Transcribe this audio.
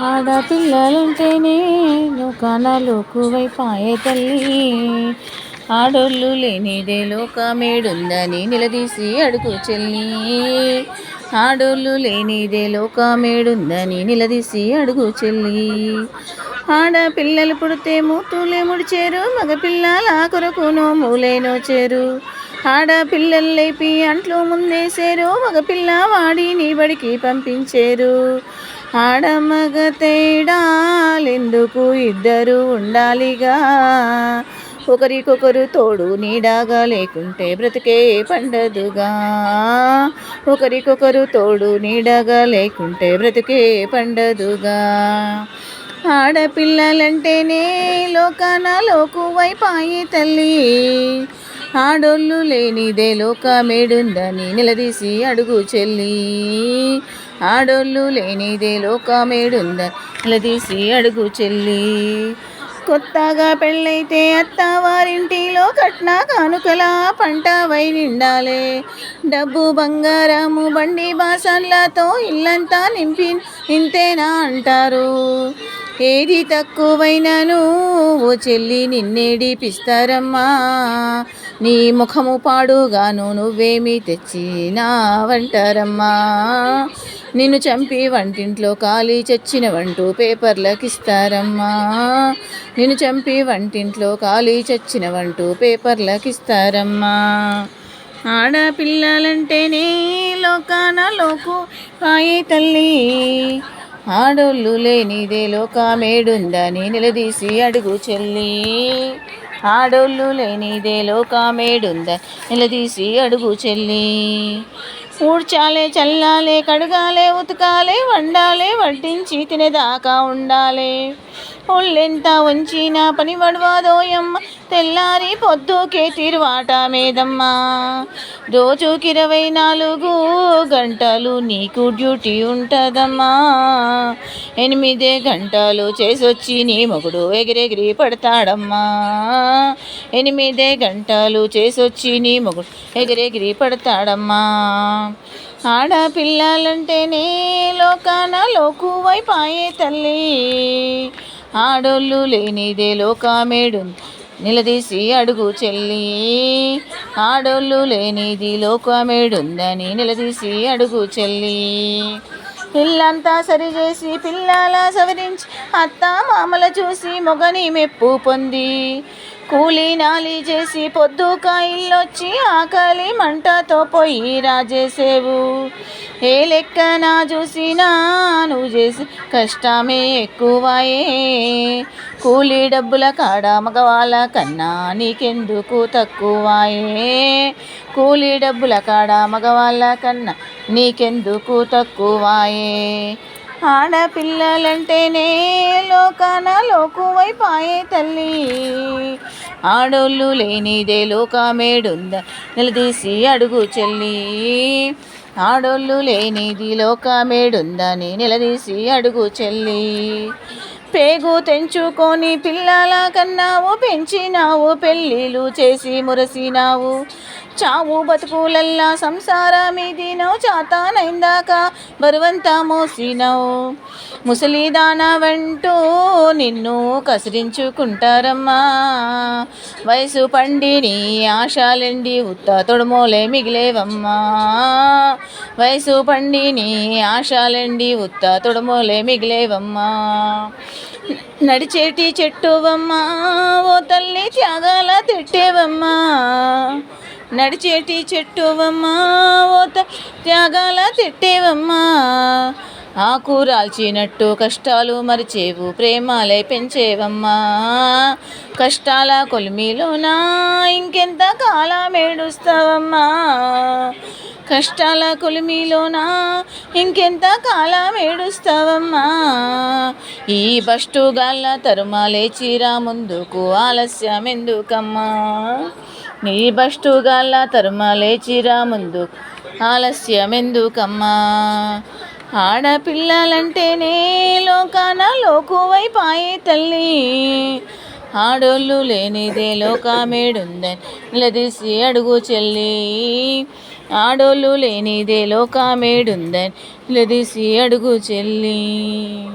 ఆడపిల్లలంటేనే లోకానలోకువైపాయే తల్లి. ఆడోళ్ళు లేనిదే లోకమేడుందని నిలదీసి అడుగు చెల్లి. ఆడోళ్ళు లేనిదే లోకమేడుందని నిలదీసి అడుగు చెల్లి. ఆడపిల్లలు పుడితే మూతులే ముడిచేరు మగపిల్లల కొరకు నోములే నోచేరు ఆడపిల్లలు లేపి అంట్లు ముందేశారు మగపిల్ల వాడిని బడికి పంపించేరు. ఆడమగ తేడాలెందుకు ఇద్దరు ఉండాలిగా? ఒకరికొకరు తోడు నీడాగా లేకుంటే బ్రతికే పండదుగా? ఒకరికొకరు తోడు నీడగా లేకుంటే బ్రతికే పండదుగా? ఆడపిల్లలంటేనే లోకాన లోకువైపాయి తల్లి. ఆడోళ్ళు లేనిదే లోకమేడుందని నిలదీసి అడుగు చెల్లి. ఆడోళ్ళు లేనిదే లోకమేడుందని నిలదీసి అడుగు చెల్లి. కొత్తగా పెళ్ళైతే అత్తవారింటిలో కట్న కానుకల పంట వై నిండాలే. డబ్బు బంగారము బండి బాసన్లతో ఇల్లంతా నింపి ఇంతేనా అంటారు. ఏది తక్కువైనను ఓ చెల్లి నిన్నేడిపిస్తారమ్మా నీ ముఖము పాడుగాను నువ్వేమి తెచ్చినావంటారమ్మా. నిన్ను చంపి వంటింట్లో ఖాళీ చచ్చిన వంటూ పేపర్లకు ఇస్తారమ్మా నిన్ను చంపి వంటింట్లో ఖాళీ చచ్చిన వంటూ పేపర్లకు ఇస్తారమ్మా ఆడపిల్లలంటేనే లోకాన లోకు పాయే తల్లి. ఆడోళ్ళు లేనిదే లోకమేడుందని నిలదీసి అడుగు చెల్లి. ఆడోళ్ళు లేనిదే లోకమేడుందని నిలదీసి అడుగు చెల్లి. ఊడ్చాలే చల్లాలే కడగాలే ఉతకాలే వండాలే వడ్డించి తినేదాకా ఉండాలే. ఒళ్ళెంత ఉంచిన పని వడవాదోయమ్మ తెల్లారి పొద్దుకే తిరువాట మేదమ్మ. రోజుకి ఇరవై నాలుగు గంటలు నీకు డ్యూటీ ఉంటుందమ్మా. ఎనిమిదే గంటలు చేసొచ్చి నీ మొగుడు ఎగిరెగిరి పడతాడమ్మా. ఎనిమిదే గంటలు చేసొచ్చి నీ మొగుడు ఎగిరెగిరి పడతాడమ్మా. ఆడపిల్లలంటేనే లోకాన లోకువైపాయే తల్లి. ఆడోళ్ళు లేనిదే లోకమేడు నిలదీసి అడుగు చెల్లి. ఆడోళ్ళు లేనిది లోకమేడుందని నిలదీసి అడుగు చెల్లి. ఇల్లంతా సరిచేసి పిల్లల సవరించి అత్త మామల చూసి మొగని మెప్పు పొంది. కూలి నాలి చేసి పొద్దుక ఇల్లొచ్చి ఆకలి మంటతో పోయి రాజేసేవు. ఏ లెక్కన చూసినా నువ్వు చేసి కష్టమే ఎక్కువాయే. కూలీ డబ్బుల కాడ మగవాళ్ళ కన్నా నీకెందుకు తక్కువాయే? కూలీ డబ్బుల కాడ మగవాళ్ళ కన్నా నీకెందుకు తక్కువాయే? ఆడపిల్లలంటేనే లోకాన లోకువైపాయే తల్లి. ఆడోళ్ళు లేనిదే లోకమేడుంద నిలదీసి అడుగు చెల్లి. ఆడోళ్ళు లేనిది లోకమేడుందని నిలదీసి అడుగు చెల్లి. పేగు తెంచుకొని పిల్లల కన్నావు పెంచినావు పెళ్ళిళ్ళు చేసి మురసినావు. చావు బతుకులల్లా సంసారమిదినవు చాతానైందాక బరువంతా మోసినవు ముసలిదానవంటూ నిన్ను కసిరించుకుంటారమ్మా వయసు పండిని ఆశాలండి ఉత్త తొడుమోలే మిగిలేవమ్మా. వయసు పండిని ఆశాలండి ఉత్త తొడుమోలే మిగిలేవమ్మా. నడిచేటి చెట్టువమ్మా ఓ తల్లి త్యాగాల తిట్టేవమ్మా. నడిచేటి చెట్టువమ్మా ఓ త్యాగాల తిట్టేవమ్మా. ఆకు రాల్చినట్టు కష్టాలు మరిచేవు ప్రేమాలే పెంచేవమ్మా. కష్టాల కొలిమిలోనా ఇంకెంత కాలం ఏడుస్తావమ్మా కష్టాల కొలిమిలోనా ఇంకెంత కాలం ఏడుస్తావమ్మా ఈ బస్టు గాళ్ళ తరుమాలే చీరా ముందుకు ఆలస్యం ఎందుకమ్మా నీ బస్టు గాళ్ళ తరుమాలే ముందు. ఆలస్యం ఎందుకమ్మా ఆడపిల్లలంటేనే లోకాన లోకువైపాయే తల్లి. ఆడోళ్ళు లేనిదే లోకామేడుందని. నిలదీసి అడుగు చెల్లి. ఆడోళ్ళు లేనిదే లోకామేడుందని. నిలదీసి అడుగు చెల్లి.